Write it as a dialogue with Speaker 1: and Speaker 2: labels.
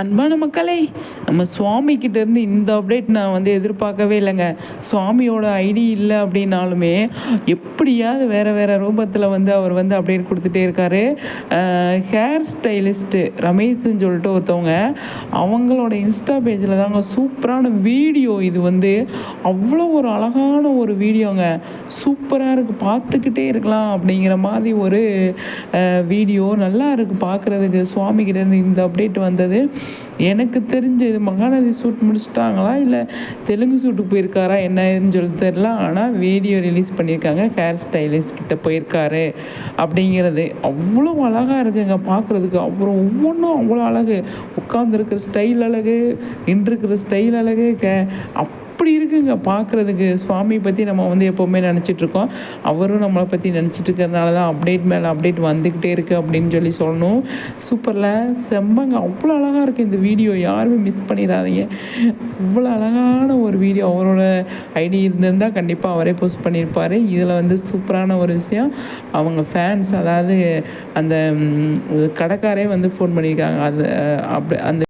Speaker 1: அன்பான மக்களே நம்ம சுவாமிக்கிட்டேருந்து இருந்து இந்த அப்டேட் நான் வந்து எதிர்பார்க்கவே இல்லைங்க. சுவாமியோட ஐடி இல்லை அப்படின்னாலுமே எப்படியாவது வேறு வேறு ரூபத்தில் வந்து அவர் வந்து அப்டேட் கொடுத்துட்டே இருக்காரு. ஹேர் ஸ்டைலிஸ்ட்டு ரமேஷ்னு சொல்லிட்டு ஒருத்தவங்க அவங்களோட இன்ஸ்டா பேஜில் தாங்க சூப்பரான வீடியோ இது வந்து. அவ்வளோ ஒரு அழகான ஒரு வீடியோங்க சூப்பராக இருக்குது பார்த்துக்கிட்டே இருக்கலாம் அப்படிங்கிற மாதிரி ஒரு வீடியோ நல்லா இருக்குது பார்க்குறதுக்கு சுவாமிக்கிட்டேருந்து இந்த அப்டேட் வந்தது. எனக்கு தெரிஞ்ச இது மகாநதி ஷூட் முடிச்சிட்டாங்களா? இல்லை தெலுங்கு ஷூட்டுக்கு போயிருக்காரா? என்னன்னு சொல்லி தெரில ஆனால் வீடியோ ரிலீஸ் பண்ணியிருக்காங்க. ஹேர் ஸ்டைலிஸ்ட் கிட்ட போயிருக்காரு அப்படிங்கிறது. அவ்வளோ அழகாக இருக்குங்க பார்க்குறதுக்கு அப்புறம் ஒவ்வொன்றும் அவ்வளோ அழகு. உட்காந்துருக்கிற ஸ்டைல் அழகு நின்றுருக்கிற ஸ்டைல் அழகு. கே அப் அப்படி இருக்குங்க. பார்க்குறதுக்கு சுவாமி பற்றி நம்ம வந்து எப்போவுமே நினச்சிட்ருக்கோம் அவரும் நம்மளை பற்றி நினச்சிட்டு இருக்கிறதுனால தான் அப்டேட் மேலே அப்டேட் வந்துக்கிட்டே இருக்குது அப்படின்னு சொல்லி சொல்லணும். சூப்பரில் செம்மங்க அவ்வளோ அழகாக இருக்குது இந்த வீடியோ யாருமே மிஸ் பண்ணிடாதீங்க. இவ்வளோ அழகான ஒரு வீடியோ அவரோட ஐடி இருந்திருந்தால் கண்டிப்பாக அவரே போஸ்ட் பண்ணியிருப்பார். இதில் வந்து சூப்பரான ஒரு விஷயம். அவங்க ஃபேன்ஸ் அதாவது அந்த கடைக்காரே வந்து ஃபோன் பண்ணியிருக்காங்க. அது அப்படி அந்த